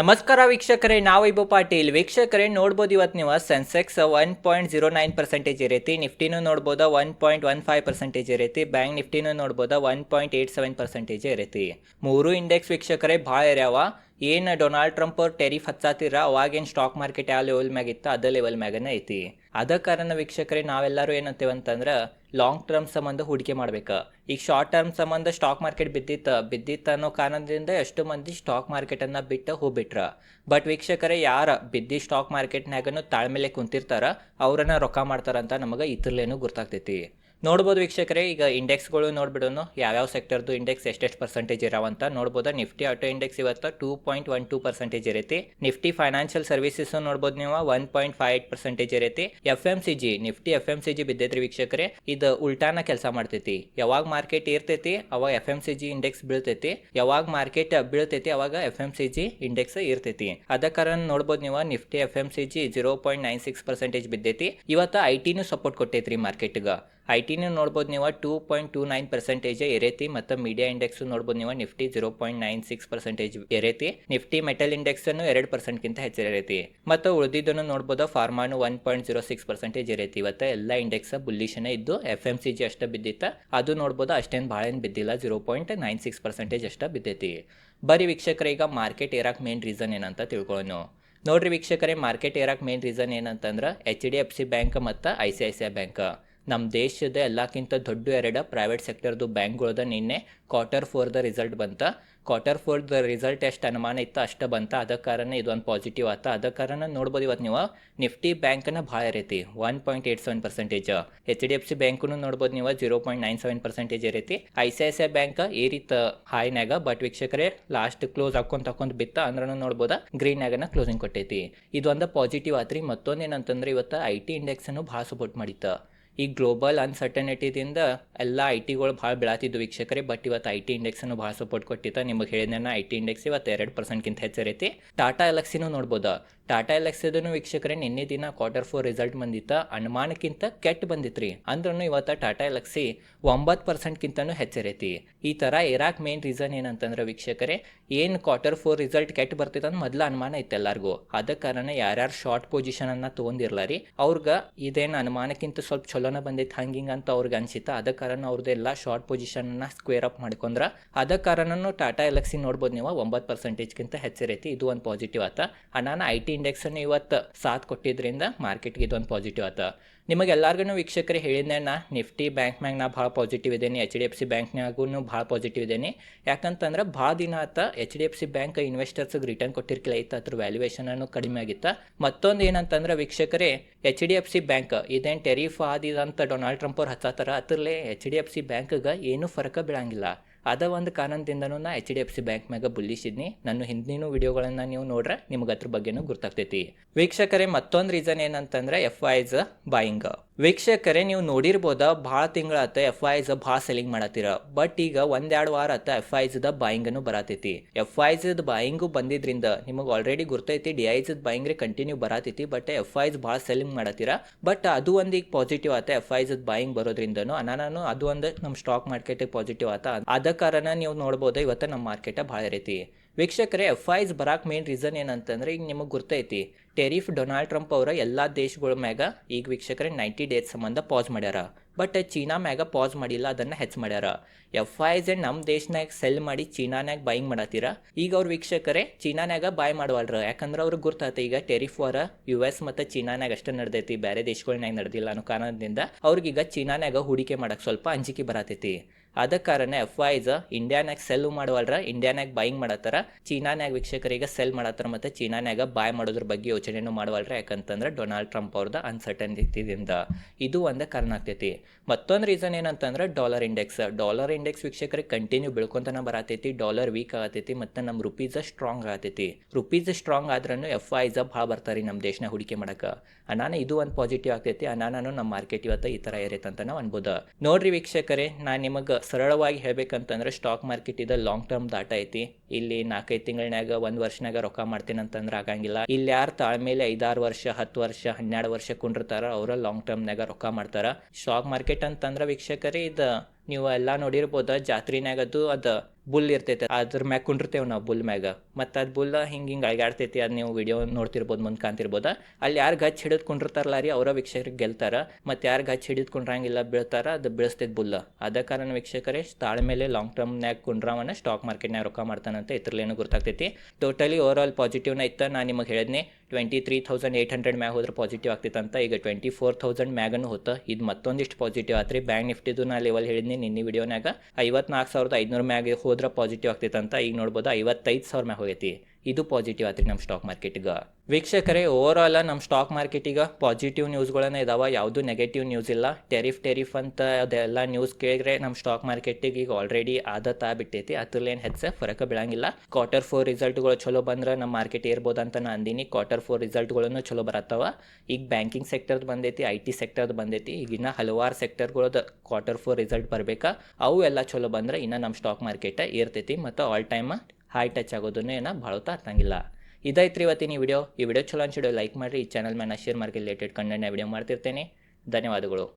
ನಮಸ್ಕಾರ ವೀಕ್ಷಕರೇ, ನಾವು ಇಬ್ಬ ಪಾಟೀಲ್. ವೀಕ್ಷಕರೇ, ನೋಡ್ಬೋದು ಇವತ್ತು ನೀವು Sensex one point zero nine percentage ಇರೈತಿ, ನಿಫ್ಟಿನೂ ನೋಡ್ಬೋದು one point one five percentage ಇರೈತಿ, bank ನಿಫ್ಟಿನೂ ನೋಡ್ಬೋದು one point eight seven percentage ಇರೈತಿ. ಮೂರು ಇಂಡೆಕ್ಸ್ ವೀಕ್ಷಕರೇ, ಭಾಳ ಇರ್ಯಾವ. ಏನು ಡೊನಾಲ್ಡ್ ಟ್ರಂಪ್ ಅವ್ರು ಟೆರಿಫ್ ಹಚ್ಚಾತಿರ, ಅವಾಗೇನು ಸ್ಟಾಕ್ ಮಾರ್ಕೆಟ್ ಯಾವ ಲೆವೆಲ್ ಮ್ಯಾಗಿತ್ತು ಅದ ಲೆವೆಲ್ ಮ್ಯಾಗನೇ ಐತಿ. ಅದ ಕಾರಣ ವೀಕ್ಷಕರೇ, ನಾವೆಲ್ಲರೂ ಏನಂತೇವೆ ಅಂತಂದ್ರೆ ಲಾಂಗ್ ಟರ್ಮ್ ಸಂಬಂಧ ಹೂಡಿಕೆ ಮಾಡ್ಬೇಕು. ಈಗ ಶಾರ್ಟ್ ಟರ್ಮ್ ಸಂಬಂಧ ಸ್ಟಾಕ್ ಮಾರ್ಕೆಟ್ ಬಿದ್ದಿತ್ತು ಬಿದ್ದಿತ್ತು ಅನ್ನೋ ಕಾರಣದಿಂದ ಎಷ್ಟು ಮಂದಿ ಸ್ಟಾಕ್ ಮಾರ್ಕೆಟನ್ನು ಬಿಟ್ಟು ಹೋಗ್ಬಿಟ್ರ ಬಟ್ ವೀಕ್ಷಕರೇ, ಯಾರ ಬಿದ್ದಿ ಸ್ಟಾಕ್ ಮಾರ್ಕೆಟ್ನಾಗನು ತಾಳ್ಮೇಲೆ ಕುಂತಿರ್ತಾರ, ಅವ್ರನ್ನ ರೊಕ್ಕ ಮಾಡ್ತಾರಂತ ನಮಗೆ ಇದ್ರಲ್ಲೇನು ಗೊತ್ತಾಗ್ತೈತಿ ನೋಡ್ಬೋದು ವೀಕ್ಷಕರೇ, ಈಗ ಇಂಡೆಕ್ಸ್ಗಳು ನೋಡ್ಬಿಡೋನು, ಯಾವ್ಯಾವ ಸೆಕ್ಟರ್ದು ಇಂಡೆಕ್ಸ್ ಎಷ್ಟೆಷ್ಟು ಪರ್ಸೆಂಟೇಜ್ ಇರೋವಂತ ನೋಡ್ಬೋದು? ನಿಫ್ಟಿ ಆಟೋ ಇಂಡೆಕ್ಸ್ ಇವತ್ತು two point one two percentage ಇರೈತಿ Nifty financial services ನೋಡ್ಬೋದು ನೀವು one point five eight percentage ಇರೈತಿ F M C G, Nifty F M C G ಬಿದ್ದೈತ್ರಿ ವೀಕ್ಷಕರೇ, ಇದು ಉಲ್ಟಾನ ಕೆಲಸ ಮಾಡ್ತೈತಿ. ಯಾವಾಗ ಮಾರ್ಕೆಟ್ ಇರ್ತೈತಿ ಅವಾಗ F M C G index ಬೀಳ್ತೈತಿ. ಯಾವಾಗ ಮಾರ್ಕೆಟ್ ಬೀಳ್ತೈತಿ, ಅವಾಗ F M C G index ಇರ್ತೈತಿ. ಅದ ಕಾರಣ ನೋಡ್ಬೋದು ನೀವು, Nifty F M C G zero point nine six percentage ಬಿದ್ದೈತಿ. ಇವತ್ತು ಐ ಟಿನೂ ಸಪೋರ್ಟ್ ಕೊಟ್ಟೈತ್ರಿ ಮಾರ್ಕೆಟ್ಗೆ. ಐ ಟಿನೂ ನೋಡ್ಬೋದು ನೀವು two point two nine percentage ಎರೇತಿ ಮತ್ತು ಮೀಡಿಯಾ ಇಂಡೆಕ್ಸ್ ನೋಡ್ಬೋದು ನೀವು Nifty zero point nine six percentage ಎರೇತಿ Nifty metal index ಅನ್ನು ಎರಡು ಪರ್ಸೆಂಟ್ಗಿಂತ ಹೆಚ್ಚು ಇರೈತಿ ಮತ್ತು ಉಳಿದಿದ್ದನ್ನು ನೋಡ್ಬೋದು ಫಾರ್ಮಾನು one point zero six percentage ಇರೈತಿ ಇವತ್ತು ಎಲ್ಲ ಇಂಡೆಕ್ಸ್ ಬುಲ್ಲಿಶನೇ ಇದ್ದು ಎಫ್ ಎಂ ಸಿ ಜಿ ಅಷ್ಟು ಬಿದ್ದಿತ್ತು. ಅದು ನೋಡ್ಬೋದು ಅಷ್ಟೇನು ಭಾಳ ಏನು ಬಿದ್ದಿಲ್ಲ. Zero point nine six percentage ಅಷ್ಟೇ ಬಿದ್ದೈತಿ. ಬರೀ ವೀಕ್ಷಕರ, ಈಗ ಮಾರ್ಕೆಟ್ ಏರಕ್ಕೆ ಮೇನ್ ರೀಸನ್ ಏನಂತ ತಿಳ್ಕೊಳ್ಳೋಣ ನೋಡ್ರಿ ವೀಕ್ಷಕರೇ ಮಾರ್ಕೆಟ್ ಏರಕ್ಕೆ ಮೇನ್ ರೀಸನ್ ಏನಂತಂದ್ರೆ H D F C bank ಮತ್ತು I C I C I bank ನಮ್ಮ ದೇಶದ ಎಲ್ಲಕ್ಕಿಂತ ದೊಡ್ಡ ಎರಡು ಪ್ರೈವೇಟ್ ಸೆಕ್ಟರ್ದು ಬ್ಯಾಂಕ್ಗಳದ ನಿನ್ನೆ ಕ್ವಾರ್ಟರ್ ಫೋರ್ದ ರಿಸಲ್ಟ್ ಬಂತ. ಕ್ವಾರ್ಟರ್ ಫೋರ್ದ ರಿಸಲ್ಟ್ ಎಷ್ಟು ಅನುಮಾನ ಇತ್ತು ಅಷ್ಟು ಬಂತ. ಅದ ಕಾರಣ ಇದೊಂದು ಪಾಸಿಟಿವ್ ಆತ. ಅದ ಕಾರಣ ನೋಡ್ಬೋದು ಇವತ್ತು ನೀವು. ನಿಫ್ಟಿ ಬ್ಯಾಂಕನ್ನ ಭಾಳ ಇರೈತಿ one point eight seven percentage H D F C ಬ್ಯಾಂಕ್ನು ನೋಡ್ಬೋದು ನೀವು. Zero point nine seven percentage ಇರೈತಿ I C I C I bank ಏರಿತ ಹಾಯ್ನಾಗ ಬಟ್ ವೀಕ್ಷಕರೇ ಲಾಸ್ಟ್ ಕ್ಲೋಸ್ ಹಾಕೊಂತ ಹಾಕೊಂತ ಬಿತ್ತ ಅಂದ್ರೂ ನೋಡ್ಬೋದ. ಗ್ರೀನ್ಯಾಗನ ಕ್ಲೋಸಿಂಗ್ ಕೊಟ್ಟೈತಿ. ಇದೊಂದು ಪಾಸಿಟಿವ್ ಆತ್ರಿ. ಮತ್ತೊಂದು ಏನಂತಂದ್ರೆ ಇವತ್ತು ಐ ಟಿ ಇಂಡೆಕ್ಸನ್ನು ಭಾಳ ಸಪೋರ್ಟ್ ಮಾಡಿತ್ತ. ಈ ಗ್ಲೋಬಲ್ ಅನ್ಸರ್ಟನಿಟಿದಿಂದ ಎಲ್ಲ ಐ ಟಿಗಳು ಭಾಳ ಬೆಳಾತಿದ್ದು ವೀಕ್ಷಕರೇ. ಬಟ್ ಇವತ್ತು ಐ ಟಿ ಇಂಡೆಕ್ಸನ್ನು ಭಾಳ ಸಪೋರ್ಟ್ ಕೊಟ್ಟಿತ್ತು. ನಿಮಗೆ ಹೇಳಿದ ಐ ಟಿ ಇಂಡೆಕ್ಸ್ ಇವತ್ತು ಎರಡು ಪರ್ಸೆಂಟ್ಗಿಂತ ಹೆಚ್ಚರೈತಿ ಟಾಟಾ ಎಲೆಕ್ಸಿನೂ ನೋಡ್ಬೋದು? ಟಾಟಾ ಎಲೆಕ್ಸಿದನು ವೀಕ್ಷಕರೇ, ನಿನ್ನೆ ದಿನ ಕ್ವಾರ್ಟರ್ ಫೋರ್ ರಿಸಲ್ಟ್ ಬಂದಿತ್ತು. ಅನುಮಾನಕ್ಕಿಂತ ಕೆಟ್ಟ ಬಂದಿತ್ರಿ. ಅಂದ್ರೂ ಇವತ್ತು ಟಾಟಾ ಎಲೆಕ್ಸಿ ಒಂಬತ್ತು ಪರ್ಸೆಂಟ್ಗಿಂತನೂ ಹೆಚ್ಚರೈತಿ ಈ ಥರ ಇರಾಕ್ ಮೇನ್ ರೀಸನ್ ಏನಂತಂದ್ರೆ ವೀಕ್ಷಕರೇ, ಏನು ಕ್ವಾರ್ಟರ್ ಫೋರ್ ರಿಸಲ್ಟ್ ಕೆಟ್ಟ ಬರ್ತೈತೆ ಅಂತ ಮೊದಲು ಅನುಮಾನ ಇತ್ತು ಎಲ್ಲರಿಗೂ. ಅದ ಕಾರಣ ಯಾರ್ಯಾರು ಶಾರ್ಟ್ ಪೊಸಿಷನನ್ನು ಅನ್ನ ರೀ ಅವ್ರಿಗೆ ಇದೇನು ಅನುಮಾನಕ್ಕಿಂತ ಸ್ವಲ್ಪ ಚಲೋನ ಬಂದೈತೆ ಹಂಗೆ ಅಂತ ಅವ್ರಿಗೆ ಅನ್ಸಿತ್ತ. ಅದ ಕಾರಣ ಅವ್ರದ್ದೆಲ್ಲ ಶಾರ್ಟ್ ಪೊಸಿಷನ್ನ ಸ್ಕ್ವೇರ್ ಅಪ್ ಮಾಡ್ಕೊಂಡ್ರ. ಅದ ಕಾರಣನೂ ಟಾಟಾ ಎಲೆಕ್ಸಿ ನೋಡ್ಬೋದು ನೀವು, ಒಂಬತ್ತು ಪರ್ಸೆಂಟೇಜ್ಗಿಂತ ಹೆಚ್ಚಿರೈತಿ ಇದು ಒಂದು ಪಾಸಿಟಿವ್ ಆತ. ಅಣ್ಣನ ಐ ಟಿ ಇಂಡೆಕ್ಸನ್ನು ಇವತ್ತು ಸಾಥ್ ಕೊಟ್ಟಿದ್ರಿಂದ ಮಾರ್ಕೆಟ್ಗೆ ಇದೊಂದು ಪಾಸಿಟಿವ್ ಆತ. ನಿಮಗೆಲ್ಲರಿಗೂ ವೀಕ್ಷಕರೇ ಹೇಳಿದ್ದೆ ನಾ ನಿಫ್ಟಿ ಬ್ಯಾಂಕ್ ಮ್ಯಾಂಗ್ ನಾ ಭಾಳ ಪಾಸಿಟಿವ್ ಇದ್ದೀನಿ ಎಚ್ ಡಿ ಎಫ್ ಸಿ ಬ್ಯಾಂಕ್ನಾಗೂ ಭಾಳ ಪಾಸಿಟಿವ್ ಇದ್ದೀನಿ ಯಾಕಂತಂದ್ರೆ ಭಾಳ ದಿನ ಆತ H D F C bank ಇನ್ವೆಸ್ಟರ್ಸ್ಗೆ return ಕೊಟ್ಟಿರ್ಕಿಲ್ಲ. ಇತ್ತು ಅದ್ರ ವ್ಯಾಲ್ಯೂಯೇಷನನ್ನು ಕಡಿಮೆ ಆಗಿತ್ತು. ಮತ್ತೊಂದು ಏನಂತಂದ್ರೆ ವೀಕ್ಷಕರೇ H D F C bank ಇದೇನು ಟೆರಿಫ್ ಆದಿದಂತ ಡೊನಾಲ್ಡ್ ಟ್ರಂಪ್ ಅವ್ರು ಹಚ್ಚತ್ತಾರ ಅದ್ರಲ್ಲೇ ಎಚ್ ಡಿ ಎಫ್ ಸಿ ಬ್ಯಾಂಕ್ಗೆ ಏನೂ ಫರಕ ಬೀಳಂಗಿಲ್ಲ. ಅದ ಒಂದು ಕಾರಣದಿಂದನೂ ನಾ H D F C bank ಮ್ಯಾಗ ಬುಲ್ಲಿಸಿದ್ನಿ ನನ್ನ ಹಿಂದಿನ ವಿಡಿಯೋಗಳನ್ನು ನೀವು ನೋಡ್ರೆ ನಿಮ್ಗೆ ಅದ್ರ ಬಗ್ಗೆನೂ ಗೊತ್ತಾಗ್ತೈತಿ ವೀಕ್ಷಕರೇ, ಮತ್ತೊಂದು ರೀಸನ್ ಏನಂತಂದ್ರೆ ಎಫ್ ಐಸ್ ಬಾಯಿಂಗ್ ವೀಕ್ಷಕರೇ, ನೀವು ನೋಡಿರ್ಬೋದ ಭಾಳ ತಿಂಗಳಾತ ಎಫ್ ಐಸ್ ಭಾಳ ಸೆಲಿಂಗ್ ಮಾಡತ್ತೀರ ಬಟ್ ಈಗ ಒಂದೆರಡು ವಾರ ಆತ ಎಫ್ ಐಸ್ದ ಬಾಯಿಂಗನು ಬರತೈತಿ. ಎಫ್ ಐಸ್ದ ಬಾಯಿಂಗು ಬಂದಿದ್ರಿಂದ ನಿಮಗೆ ಆಲ್ರೆಡಿ ಗುರ್ತೈತಿ ಡಿ ಐಸ್ ಬಾಯಿಂಗ್ ಕಂಟಿನ್ಯೂ ಬರತೈತಿ ಬಟ್ ಎಫ್ ಐಸ್ ಭಾಳ ಸೆಲಿಂಗ್ ಮಾಡತ್ತೀರ ಬಟ್ ಅದು ಒಂದು ಈಗ ಪಾಸಿಟಿವ್ ಆತ ಎಫ್ ಐಸ್ದ ಬಾಯಿಂಗ್ ಬರೋದ್ರಿಂದನು ಅನಾನು ಅದು ಒಂದು ನಮ್ಮ ಸ್ಟಾಕ್ ಮಾರ್ಕೆಟಿಗೆ ಪಾಸಿಟಿವ್ ಆತ. ಅದ ಕಾರಣ ನೀವು ನೋಡ್ಬೋದು ಇವತ್ತು ನಮ್ಮ ಮಾರ್ಕೆಟ ಭಾಳ ಇರೈತಿ. ವೀಕ್ಷಕರೇ ಎಫ್ ಐಸ್ ಬರಾಕ್ ಮೇನ್ ರೀಸನ್ ಏನಂತಂದ್ರೆ ಈಗ ನಿಮಗೆ ಗುರ್ತೈತಿ. ಟೆರಿಫ್ ಡೊನಾಲ್ಡ್ ಟ್ರಂಪ್ ಅವರ ಎಲ್ಲ ದೇಶಗಳ ಮ್ಯಾಗ ಈಗ ವೀಕ್ಷಕರೇ ನೈಂಟಿ ಡೇಸ್ ಸಂಬಂಧ ಪಾಸ್ ಮಾಡ್ಯಾರ. ಬಟ್ ಚೀನಾ ಮ್ಯಾಗ ಪಾಸ್ ಮಾಡಿಲ್ಲ, ಅದನ್ನು ಹೆಚ್ಚು ಮಾಡ್ಯಾರ. ಎಫ್ ಐಸ್ ನಮ್ಮ ದೇಶನಾಗ ಸೆಲ್ ಮಾಡಿ ಚೀನಾನಾಗ ಬೈಯಿಂಗ್ ಮಾಡತ್ತೀರ ಈಗ ಅವ್ರ ವೀಕ್ಷಕರೇ ಚೀನಾನಾಗ ಬಾಯ್ ಮಾಡವಲ್ರ. ಯಾಕಂದ್ರೆ ಅವ್ರಿಗೆ ಗುರ್ತಾತ, ಈಗ ಟೆರಿಫ್ ವಾರ ಯು ಎಸ್ ಮತ್ತು ಚೀನಾನಾಗ ಅಷ್ಟೇ ನಡೆದೈತಿ. ಬೇರೆ ದೇಶಗಳ್ನಾಗ ನಡೆದಿಲ್ಲ ಅನ್ನೋ ಕಾರಣದಿಂದ ಅವ್ರಿಗೀಗ ಚೀನಾನಾಗ ಹೂಡಿಕೆ ಮಾಡಕ್ಕೆ ಸ್ವಲ್ಪ ಅಂಜಿಕೆ ಬರತೈತಿ. ಅದ ಕಾರಣ ಎಫ್ ಐಸ್ ಇಂಡಿಯಾನಾಗ ಸೆಲ್ ಮಾಡುವಲ್ರ ಇಂಡಿಯಾನಾಗ ಬೈಯಿಂಗ್ ಮಾಡತ್ತಾರ. ಚೀನಾನ್ಯಾಗ ವೀಕ್ಷಕರಿಗೆ ಸೆಲ್ ಮಾಡತ್ತಾರ ಮತ್ತು ಚೀನಾನ್ಯಾಗ ಬಾಯ್ ಮಾಡೋದ್ರ ಬಗ್ಗೆ ಯೋಚನೆನೂ ಮಾಡುವಲ್ರ. ಯಾಕಂತಂದ್ರೆ ಡೊನಾಲ್ಡ್ ಟ್ರಂಪ್ ಅವ್ರದ ಅನ್ಸರ್ಟನಿಟಿದಿಂದ ಇದು ಒಂದು ಕಾರಣ ಆಗ್ತೈತಿ. ಮತ್ತೊಂದು ರೀಸನ್ ಏನಂತಂದ್ರೆ ಡಾಲರ್ ಇಂಡೆಕ್ಸ್ ಡಾಲರ್ ಇಂಡೆಕ್ಸ್ ವೀಕ್ಷಕರಿಗೆ ಕಂಟಿನ್ಯೂ ಬೆಳ್ಕೊಂತನ ಬರತೈತಿ. ಡಾಲರ್ ವೀಕ್ ಆಗತೈತಿ ಮತ್ತೆ ನಮ್ಮ ರುಪೀಸ್ ಸ್ಟ್ರಾಂಗ್ ಆಗತೈತಿ. ರುಪೀಸ್ ಸ್ಟ್ರಾಂಗ್ ಆದ್ರೂ ಎಫ್ ವೈಸ್ ಭಾಳ ಬರ್ತಾರೆ ನಮ್ಮ ದೇಶನ ಹೂಡಿಕೆ ಮಾಡಕ್ಕೆ ಅನಾನ ಇದು ಒಂದು ಪಾಸಿಟಿವ್ ಆಗ್ತೈತಿ. ಅನಾನು ನಮ್ಮ ಮಾರ್ಕೆಟ್ ಇವತ್ತು ಈ ಥರ ಇರೈತೆ ಅಂತ ನಾವು ಅನ್ಬೋದು. ನೋಡ್ರಿ ವೀಕ್ಷಕರೇ, ನಾನು ನಿಮಗೆ ಸರಳವಾಗಿ ಹೇಳ್ಬೇಕಂತಂದ್ರೆ ಸ್ಟಾಕ್ ಮಾರ್ಕೆಟ್ ಇದು ಲಾಂಗ್ ಟರ್ಮ್ ದಾಟ ಐತಿ. ಇಲ್ಲಿ ನಾಲ್ಕೈದು ತಿಂಗಳನ್ಯಾಗ ಒಂದು ವರ್ಷನಾಗ ರೊಕ್ಕ ಮಾಡ್ತೀನಿ ಅಂತಂದ್ರೆ ಆಗಂಗಿಲ್ಲ. ಇಲ್ಲಿ ಯಾರು ತಾಳ್ಮೇಲೆ ಐದಾರು ವರ್ಷ, ಹತ್ತು ವರ್ಷ, ಹನ್ನೆರಡು ವರ್ಷ ಕುಂಡಿರ್ತಾರ ಅವರ ಲಾಂಗ್ ಟರ್ಮ್ನಾಗ ರೊಕ್ಕ ಮಾಡ್ತಾರ. ಸ್ಟಾಕ್ ಮಾರ್ಕೆಟ್ ಅಂತಂದ್ರೆ ವೀಕ್ಷಕರೇ ಇದು ನೀವು ಎಲ್ಲ ನೋಡಿರ್ಬೋದು ಜಾತ್ರಿನಾಗದು ಅದು ಬುಲ್ ಇರ್ತೈತೆ, ಅದ್ರ ಮ್ಯಾಗ ಕುಂಡಿರ್ತೇವೆ ನಾವು ಬುಲ್ ಮ್ಯಾಗ. ಮತ್ತು ಅದು ಬುಲ್ಲ ಹಿಂಗೆ ಹಿಂಗೆ ಅಳಗಾಡ್ತೈತಿ ಅದು ನೀವು ವಿಡಿಯೋ ನೋಡ್ತಿರ್ಬೋದು, ಮುಂದೆ ಕಾಣ್ತಿರ್ಬೋದು? ಅಲ್ಲಿ ಯಾರು ಗಚ್ ಹಿಡಿದು ಕುಂಡಿರ್ತಾರಲ್ಲ ರೀ, ಅವರ ವೀಕ್ಷಕರಿಗೆ ಗೆಲ್ತಾರ. ಮತ್ತು ಯಾರು ಗಚ್ ಹಿಡಿದು ಕುಂಡ್ರಂಗಿಲ್ಲ, ಬೀಳ್ತಾರ, ಅದು ಬೀಳಿಸ್ತೈತೆ ಬುಲ್ಲ. ಅದ ಕಾರಣ ವೀಕ್ಷಕರೇ ತಾಳ್ಮೇಲೆ ಲಾಂಗ್ ಟರ್ಮ್ನಾಗ ಕುಂಡ್ರವನ್ನ ಸ್ಟಾಕ್ ಮಾರ್ಕೆಟ್ನಾಗ ರೊಕ್ಕ ಮಾಡ್ತಾನಂತ ಇದ್ರಲ್ಲೇನು ಗೊತ್ತಾಗ್ತೈತಿ ಟೋಟಲಿ ಓವರ್ ಆಲ್ ಪಾಸಿಟಿವ್ನ ಇತ್ತು, ನಾನು ನಿಮಗೆ ಹೇಳಿದ್ನಿ twenty three thousand eight hundred ಮ್ಯಾಗ ಹೋದ್ರೆ ಪಾಸಿಟಿವ್ ಆಗ್ತಿತ್ತಂತ ಈಗ ಟ್ವೆಂಟಿ ಫೋರ್ ತೌಸಂಡ್ ಮ್ಯಾಗನು ಹೋತ. ಇದು ಮತ್ತೊಂದಿಷ್ಟು ಪಾಸಿಟಿವ್ ಆತ್ರಿ. ಬ್ಯಾಂಕ್ ನಿಫ್ಟಿದು ನಾ ಲೆವೆಲ್ ಹೇಳಿದ್ನಿ ನಿನ್ನೆ ವಿಡಿಯೋನಾಗ ಐವತ್ನಾಲ್ಕು ಸಾವಿರದ ಐದುನೂರು ಮ್ಯಾಗ ಹೋದ್ರೆ ಪಾಸಿಟಿವ್ ಅಂತ ಈಗ ನೋಡ್ಬೋದು ಐವತ್ತೈದು ಸಾವಿರ ಮ್ಯಾಗ ಹೋಗೈತಿ. ಇದು ಪಾಸಿಟಿವ್ ಆತ್ರಿ ನಮ್ಮ ಸ್ಟಾಕ್ ಮಾರ್ಕೆಟಿಗೆ ವೀಕ್ಷಕರೇ ಓವರ್ ಆಲ್ ನಮ್ಮ ಸ್ಟಾಕ್ ಮಾರ್ಕೆಟಿಗೆ ಪಾಸಿಟಿವ್ ನ್ಯೂಸ್ಗಳನ್ನ ಇದಾವ, ಯಾವುದು ನೆಗೆಟಿವ್ ನ್ಯೂಸ್ ಇಲ್ಲ. ಟೆರಿಫ್ ಟೆರಿಫ್ ಅಂತ ಅದೆಲ್ಲ ನ್ಯೂಸ್ ಕೇಳಿದ್ರೆ ನಮ್ಮ ಸ್ಟಾಕ್ ಮಾರ್ಕೆಟಿಗೆ ಈಗ ಆಲ್ರೆಡಿ ಆದ ತಾ ಬಿಟ್ಟೈತಿ ಅದ್ರಲ್ಲೇನು ಹೆಚ್ಚು ಫರಕ ಬೀಳಂಗಿಲ್ಲ. ಕ್ವಾರ್ಟರ್ ಫೋರ್ ರಿಸಲ್ಟ್ಗಳು ಚಲೋ ಬಂದ್ರೆ ನಮ್ಮ ಮಾರ್ಕೆಟ್ ಏರ್ಬೋದು ಅಂತ ನಾ ಅಂದಿನಿ. ಕ್ವಾರ್ಟರ್ ಫೋರ್ ರಿಸಲ್ಟ್ಗಳನ್ನು ಚಲೋ ಬರತ್ತವ. ಈಗ ಬ್ಯಾಂಕಿಂಗ್ ಸೆಕ್ಟರ್ದು ಬಂದೈತಿ ಐ ಟಿ ಸೆಕ್ಟರ್ದು ಬಂದೈತಿ. ಈಗ ಇನ್ನು ಹಲವಾರು ಸೆಕ್ಟರ್ಗಳದ್ದು ಕ್ವಾರ್ಟರ್ ಫೋರ್ ರಿಸಲ್ಟ್ ಬರಬೇಕಾ? ಅವು ಎಲ್ಲ ಚಲೋ ಬಂದ್ರೆ ಇನ್ನು ನಮ್ಮ ಸ್ಟಾಕ್ ಮಾರ್ಕೆಟ್ ಏರ್ತೈತಿ. ಮತ್ತು ಆಲ್ ಟೈಮ್ ಹೈ ಟಚ್ ಆಗೋದನ್ನು ಏನೋ ಭಾಳ ಹತ್ತಂಗಿಲ್ಲ ರೀ ಇವತ್ತಿನ ಈ ವಿಡಿಯೋ ಈ ವಿಡಿಯೋ ಚಲೋ ಅನ್ಸಿಡಿಯೋ ಲೈಕ್ ಮಾಡಿರಿ. ಈ ಚಾನಲ್ ಮೇಲೆ ಶೇರ್ ಮಾಡಿ ರಿಲೇಟೆಡ್ ಕಂಟೆಂಟ್ನ ವಿಡಿಯೋ ಮಾಡ್ತಿರ್ತೇನೆ. ಧನ್ಯವಾದಗಳು.